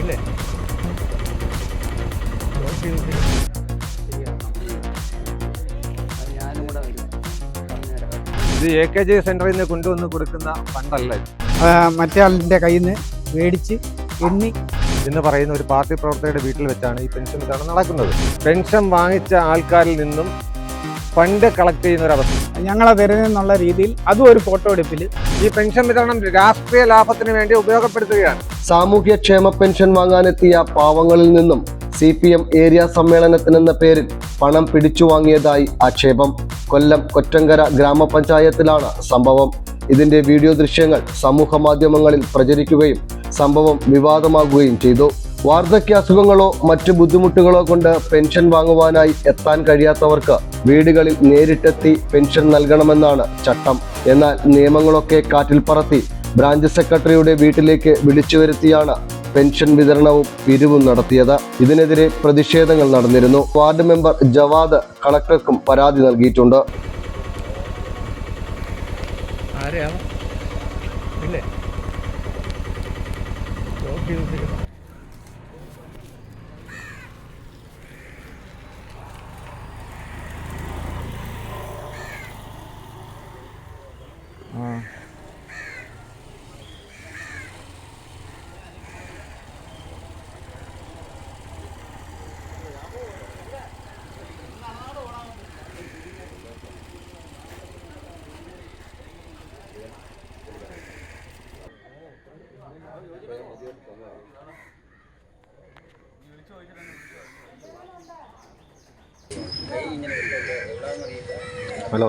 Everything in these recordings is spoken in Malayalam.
ഇല്ലേ ഇത് എ കെ ജി സെന്ററിൽ നിന്ന് കൊണ്ടുവന്ന് കൊടുക്കുന്ന ഫണ്ടല്ല മറ്റേ ആളിന്റെ കയ്യിൽ നിന്ന് മേടിച്ച് എണ്ണി. എന്ന് പറയുന്ന ഒരു പാർട്ടി പ്രവർത്തകരുടെ വീട്ടിൽ വെച്ചാണ് ഈ പെൻഷൻ വിതരണം നടക്കുന്നത്. പെൻഷൻ വാങ്ങിച്ച ആൾക്കാരിൽ നിന്നും ഫണ്ട് കളക്ട് ചെയ്യുന്ന ഒരു അവസ്ഥ ഞങ്ങളെ തരുന്നെന്നുള്ള രീതിയിൽ അതും ഒരു ഫോട്ടോ എടുപ്പിൽ ഈ പെൻഷൻ വിതരണം രാഷ്ട്രീയ ലാഭത്തിന് വേണ്ടി ഉപയോഗപ്പെടുത്തുകയാണ്. സാമൂഹ്യക്ഷേമ പെൻഷൻ വാങ്ങാനെത്തിയ പാവങ്ങളിൽ നിന്നും സി പി എം ഏരിയ സമ്മേളനത്തിനെന്ന പേരിൽ പണം പിടിച്ചു വാങ്ങിയതായി ആക്ഷേപം. കൊല്ലം കൊറ്റങ്കര ഗ്രാമപഞ്ചായത്തിലാണ് സംഭവം. ഇതിന്റെ വീഡിയോ ദൃശ്യങ്ങൾ സമൂഹ മാധ്യമങ്ങളിൽ പ്രചരിക്കുകയും സംഭവം വിവാദമാകുകയും ചെയ്തു. വാർദ്ധക്യ അസുഖങ്ങളോ മറ്റു ബുദ്ധിമുട്ടുകളോ കൊണ്ട് പെൻഷൻ വാങ്ങുവാനായി എത്താൻ കഴിയാത്തവർക്ക് വീടുകളിൽ നേരിട്ടെത്തി പെൻഷൻ നൽകണമെന്നാണ് ചട്ടം. എന്നാൽ നിയമങ്ങളൊക്കെ കാറ്റിൽ പറത്തി ബ്രാഞ്ച് സെക്രട്ടറിയുടെ വീട്ടിലേക്ക് വിളിച്ചു വരുത്തിയാണ് പെൻഷൻ വിതരണവും പിരിവും നടത്തിയത്. ഇതിനെതിരെ പ്രതിഷേധങ്ങൾ നടന്നിരുന്നു. വാർഡ് മെമ്പർ ജവാദ് കളക്ടർക്കും പരാതി നൽകിയിട്ടുണ്ട്. ആരെയാണ് ഇല്ലേ? ഹലോ.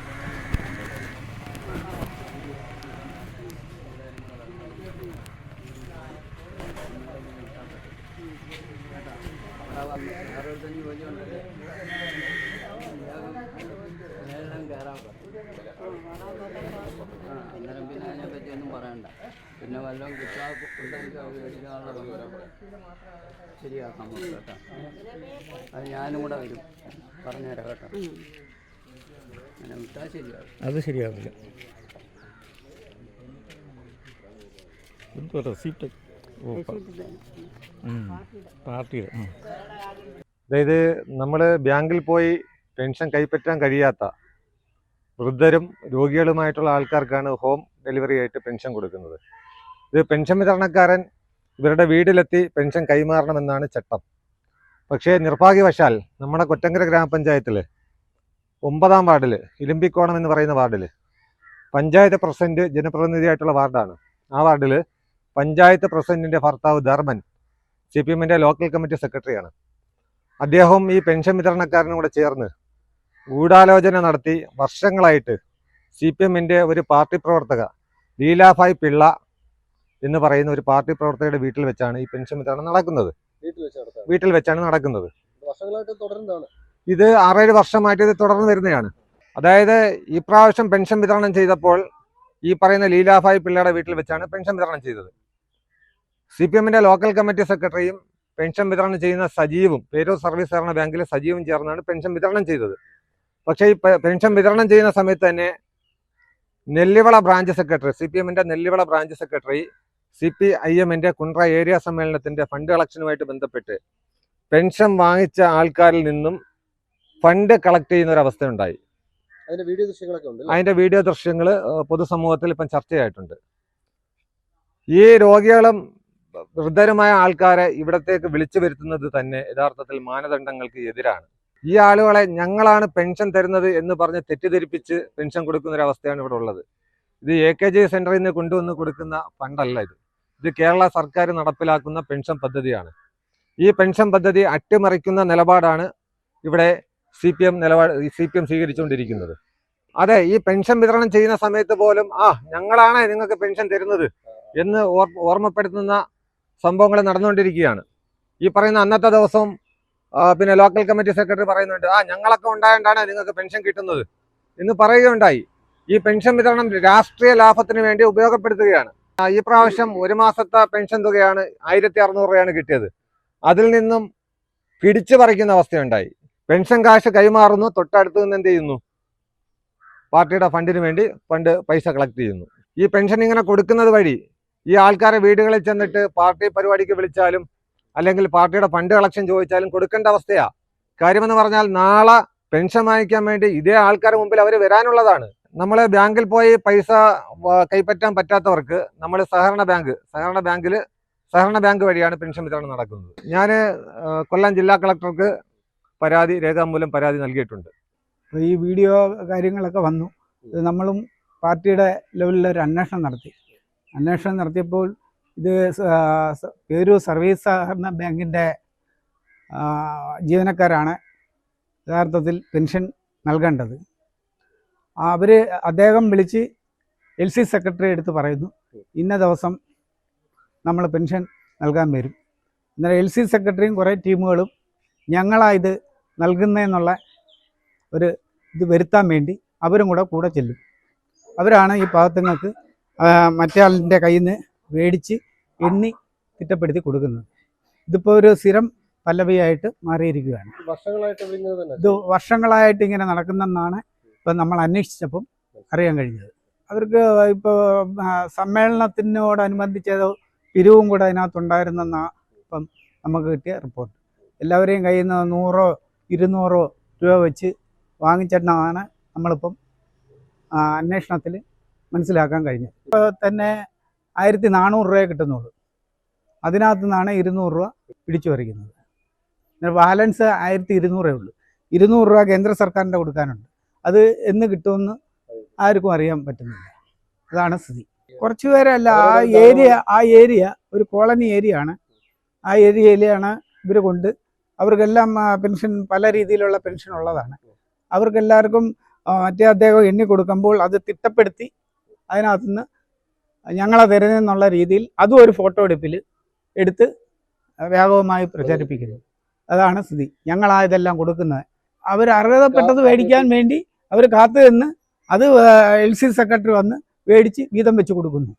അറുപത്തഞ്ച് ജോലിയുണ്ടല്ലേ എല്ലാം കയറാൻ ആ അന്നേരം പിന്നെ അതിനെ പറ്റിയൊന്നും പറയണ്ട പിന്നെ വല്ലതും വിവരം ശരിയാക്കാം നമുക്ക് കേട്ടോ അത് ഞാനും കൂടെ വരും പറഞ്ഞുതരാം കേട്ടോ അങ്ങനെ വിട്ടാൽ ശരിയാകും അത് ശരിയാവില്ല എന്തോ റെസീപ്റ്റ് ഓ പാർട്ടിയുടെ. അതായത് നമ്മൾ ബാങ്കിൽ പോയി പെൻഷൻ കൈപ്പറ്റാൻ കഴിയാത്ത വൃദ്ധരും രോഗികളുമായിട്ടുള്ള ആൾക്കാർക്കാണ് ഹോം ഡെലിവറി ആയിട്ട് പെൻഷൻ കൊടുക്കുന്നത്. ഇത് പെൻഷൻ വിതരണക്കാരൻ ഇവരുടെ വീട്ടിലെത്തി പെൻഷൻ കൈമാറണമെന്നാണ് ചട്ടം. പക്ഷേ നിർഭാഗ്യവശാൽ നമ്മുടെ കൊറ്റങ്കര ഗ്രാമപഞ്ചായത്തിൽ ഒമ്പതാം വാർഡിൽ ഇലിമ്പിക്കോണം എന്ന് പറയുന്ന വാർഡിൽ പഞ്ചായത്ത് പ്രസിഡന്റ് ജനപ്രതിനിധിയായിട്ടുള്ള വാർഡാണ്. ആ വാർഡിൽ പഞ്ചായത്ത് പ്രസിഡന്റിന്റെ ഭർത്താവ് ധർമ്മൻ സി പി എമ്മിന്റെ ലോക്കൽ കമ്മിറ്റി സെക്രട്ടറിയാണ്. അദ്ദേഹവും ഈ പെൻഷൻ വിതരണക്കാരനും കൂടെ ചേർന്ന് ഗൂഢാലോചന നടത്തി വർഷങ്ങളായിട്ട് സി പി എമ്മിന്റെ ഒരു പാർട്ടി പ്രവർത്തക ലീലാഭായ് പിള്ള എന്ന് പറയുന്ന ഒരു പാർട്ടി പ്രവർത്തകയുടെ വീട്ടിൽ വെച്ചാണ് ഈ പെൻഷൻ വിതരണം നടക്കുന്നത്. വീട്ടിൽ വെച്ചാണ് നടക്കുന്നത്. ഇത് ആറേഴ് വർഷമായിട്ട് ഇത് തുടർന്ന് വരുന്നതാണ്. അതായത് ഈ പ്രാവശ്യം പെൻഷൻ വിതരണം ചെയ്തപ്പോൾ ഈ പറയുന്ന ലീലാഭായ് പിള്ളയുടെ വീട്ടിൽ വെച്ചാണ് പെൻഷൻ വിതരണം ചെയ്തത്. സി പി എമ്മിന്റെ ലോക്കൽ കമ്മിറ്റി സെക്രട്ടറിയും പെൻഷൻ വിതരണം ചെയ്യുന്ന സജീവും പേരൂർ സർവീസ് സഹകരണ ബാങ്കിലെ സജീവും ചേർന്നാണ് പെൻഷൻ വിതരണം ചെയ്തത്. പക്ഷേ ഈ പെൻഷൻ വിതരണം ചെയ്യുന്ന സമയത്ത് തന്നെ Nellivala branch secretary C P എമ്മിന്റെ Nellivala branch secretary C P I എമ്മിന്റെ കുണ്ട്ര ഏരിയ സമ്മേളനത്തിന്റെ ഫണ്ട് കളക്ഷനുമായിട്ട് ബന്ധപ്പെട്ട് പെൻഷൻ വാങ്ങിച്ച ആൾക്കാരിൽ നിന്നും ഫണ്ട് കളക്ട് ചെയ്യുന്ന ഒരു അവസ്ഥയുണ്ടായി. അതിന്റെ വീഡിയോ ദൃശ്യങ്ങൾ പൊതുസമൂഹത്തിൽ ഇപ്പം ചർച്ചയായിട്ടുണ്ട്. ഈ രോഗികളും വൃദ്ധരുമായ ആൾക്കാരെ ഇവിടത്തേക്ക് വിളിച്ചു വരുത്തുന്നത് തന്നെ യഥാർത്ഥത്തിൽ മാനദണ്ഡങ്ങൾക്ക് എതിരാണ്. ഈ ആളുകളെ ഞങ്ങളാണ് പെൻഷൻ തരുന്നത് എന്ന് പറഞ്ഞ് തെറ്റിദ്ധരിപ്പിച്ച് പെൻഷൻ കൊടുക്കുന്ന ഒരു അവസ്ഥയാണ് ഇവിടെ ഉള്ളത്. ഇത് എ കെ ജി സെന്ററിൽ നിന്ന് കൊണ്ടുവന്ന് കൊടുക്കുന്ന ഫണ്ടല്ല ഇത്. ഇത് കേരള സർക്കാർ നടപ്പിലാക്കുന്ന പെൻഷൻ പദ്ധതിയാണ്. ഈ പെൻഷൻ പദ്ധതി അട്ടിമറിക്കുന്ന നിലപാടാണ് ഇവിടെ സി പി എം നിലപാട് സി പി എം സ്വീകരിച്ചുകൊണ്ടിരിക്കുന്നത്. അതെ ഈ പെൻഷൻ വിതരണം ചെയ്യുന്ന സമയത്ത് പോലും ആ ഞങ്ങളാണ് നിങ്ങൾക്ക് പെൻഷൻ തരുന്നത് എന്ന് ഓർമ്മപ്പെടുത്തുന്ന സംഭവങ്ങൾ നടന്നുകൊണ്ടിരിക്കുകയാണ്. ഈ പറയുന്ന അന്നത്തെ ദിവസം പിന്നെ ലോക്കൽ കമ്മിറ്റി സെക്രട്ടറി പറയുന്നുണ്ട് ആ ഞങ്ങളൊക്കെ ഉണ്ടായതുകൊണ്ടാണ് നിങ്ങൾക്ക് പെൻഷൻ കിട്ടുന്നത്. എന്ന് പറയുകയുണ്ടായി. ഈ പെൻഷൻ വിതരണം രാഷ്ട്രീയ ലാഭത്തിന് വേണ്ടി ഉപയോഗപ്പെടുത്തുകയാണ്. ഈ പ്രാവശ്യം ഒരു മാസത്തെ പെൻഷൻ തുകയാണ് ആയിരത്തി അറുന്നൂറ് രൂപയാണ് കിട്ടിയത്. അതിൽ നിന്നും പിടിച്ചു പറിക്കുന്ന അവസ്ഥയുണ്ടായി. പെൻഷൻ കാശ് കൈമാറുന്നു തൊട്ടടുത്ത് നിന്ന് എന്ത് ചെയ്യുന്നു? പാർട്ടിയുടെ ഫണ്ടിന് വേണ്ടി ഫണ്ട് പൈസ കളക്ട് ചെയ്യുന്നു. ഈ പെൻഷൻ ഇങ്ങനെ കൊടുക്കുന്നത് വഴി ഈ ആൾക്കാരെ വീടുകളിൽ ചെന്നിട്ട് പാർട്ടി പരിപാടിക്ക് വിളിച്ചാലും അല്ലെങ്കിൽ പാർട്ടിയുടെ ഫണ്ട് കളക്ഷൻ ചോദിച്ചാലും കൊടുക്കേണ്ട അവസ്ഥയാ. കാര്യമെന്ന് പറഞ്ഞാൽ നാളെ പെൻഷൻ വാങ്ങിക്കാൻ വേണ്ടി ഇതേ ആൾക്കാരുടെ മുമ്പിൽ അവർ വരാനുള്ളതാണ്. നമ്മൾ ബാങ്കിൽ പോയി പൈസ കൈപ്പറ്റാൻ പറ്റാത്തവർക്ക് നമ്മൾ സഹകരണ ബാങ്ക് സഹകരണ ബാങ്കിൽ സഹകരണ ബാങ്ക് വഴിയാണ് പെൻഷൻ വിതരണം നടക്കുന്നത്. ഞാൻ കൊല്ലം ജില്ലാ കളക്ടർക്ക് പരാതി രേഖാമൂലം പരാതി നൽകിയിട്ടുണ്ട്. ഈ വീഡിയോ കാര്യങ്ങളൊക്കെ വന്നു. നമ്മളും പാർട്ടിയുടെ ലെവലിൽ ഒരു അന്വേഷണം നടത്തി. അന്വേഷണം നടത്തിയപ്പോൾ ഇത് പേരൂർ സർവീസ് സഹകരണ ബാങ്കിന്റെ ജീവനക്കാരാണ് യഥാർത്ഥത്തിൽ പെൻഷൻ നൽകേണ്ടത്. അവർ അദ്ദേഹം വിളിച്ച് എൽ സി സെക്രട്ടറി എടുത്ത് പറയുന്നു ഇന്ന ദിവസം നമ്മൾ പെൻഷൻ നൽകാൻ വരും. എന്നാൽ എൽ സി സെക്രട്ടറിയും കുറേ ടീമുകളും ഞങ്ങളായത് നൽകുന്നതെന്നുള്ള ഒരു ഇത് വരുത്താൻ വേണ്ടി അവരും കൂടെ കൂടെ ചെല്ലും. അവരാണ് ഈ പാവത്തുങ്ങൾക്ക് മറ്റേ ആളിന്റെ കയ്യിൽ നിന്ന് മേടിച്ച് എണ്ണി തിട്ടപ്പെടുത്തി കൊടുക്കുന്നത്. ഇതിപ്പോൾ ഒരു സ്ഥിരം പല്ലവിയായിട്ട് മാറിയിരിക്കുകയാണ്. ഇത് വർഷങ്ങളായിട്ട് ഇങ്ങനെ നടക്കുന്നെന്നാണ് ഇപ്പം നമ്മൾ അന്വേഷിച്ചപ്പം അറിയാൻ കഴിഞ്ഞത്. അവർക്ക് ഇപ്പോൾ സമ്മേളനത്തിനോടനുബന്ധിച്ചത് പിരിവും കൂടെ അതിനകത്തുണ്ടായിരുന്നെന്നാണ് ഇപ്പം നമുക്ക് കിട്ടിയ റിപ്പോർട്ട്. എല്ലാവരെയും കയ്യിൽ നിന്ന് നൂറോ ഇരുന്നൂറോ രൂപ വെച്ച് വാങ്ങിച്ചെണ്ണമാണ് നമ്മളിപ്പം അന്വേഷണത്തിൽ മനസ്സിലാക്കാൻ കഴിഞ്ഞു. ഇപ്പോൾ തന്നെ ആയിരത്തി നാനൂറ് രൂപയെ കിട്ടുന്നുള്ളൂ. അതിനകത്തു നിന്നാണ് ഇരുന്നൂറ് രൂപ പിടിച്ചു വരയ്ക്കുന്നത് ബാലൻസ് ആയിരത്തി ഇരുന്നൂറേ ഉള്ളൂ. ഇരുന്നൂറ് രൂപ കേന്ദ്ര സർക്കാരിന്റെ കൊടുക്കാനുണ്ട്. അത് എന്ന് കിട്ടുമെന്ന് ആർക്കും അറിയാൻ പറ്റുന്നില്ല. അതാണ് സ്ഥിതി. കുറച്ച് പേരല്ല ആ ഏരിയ ആ ഏരിയ ഒരു കോളനി ഏരിയ ആണ് ആ ഏരിയയിലാണ് ഇവർ കൊണ്ട് അവർക്കെല്ലാം പെൻഷൻ പല രീതിയിലുള്ള പെൻഷൻ ഉള്ളതാണ് അവർക്കെല്ലാവർക്കും മറ്റേ അദ്ദേഹം എണ്ണി കൊടുക്കുമ്പോൾ അത് തിട്ടപ്പെടുത്തി അതിനകത്തുനിന്ന് ഞങ്ങളെ തരുന്നെന്നുള്ള രീതിയിൽ അതും ഒരു ഫോട്ടോ എടുപ്പിൽ എടുത്ത് വ്യാപകമായി പ്രചരിപ്പിക്കുന്നു. അതാണ് സ്ഥിതി. ഞങ്ങളാ ഇതെല്ലാം കൊടുക്കുന്നത്. അവർ അർഹതപ്പെട്ടത് മേടിക്കാൻ വേണ്ടി അവർ കാത്തു നിന്ന് അത് എൽ സി സെക്രട്ടറി വന്ന് മേടിച്ച് വീതം വെച്ച് കൊടുക്കുന്നു.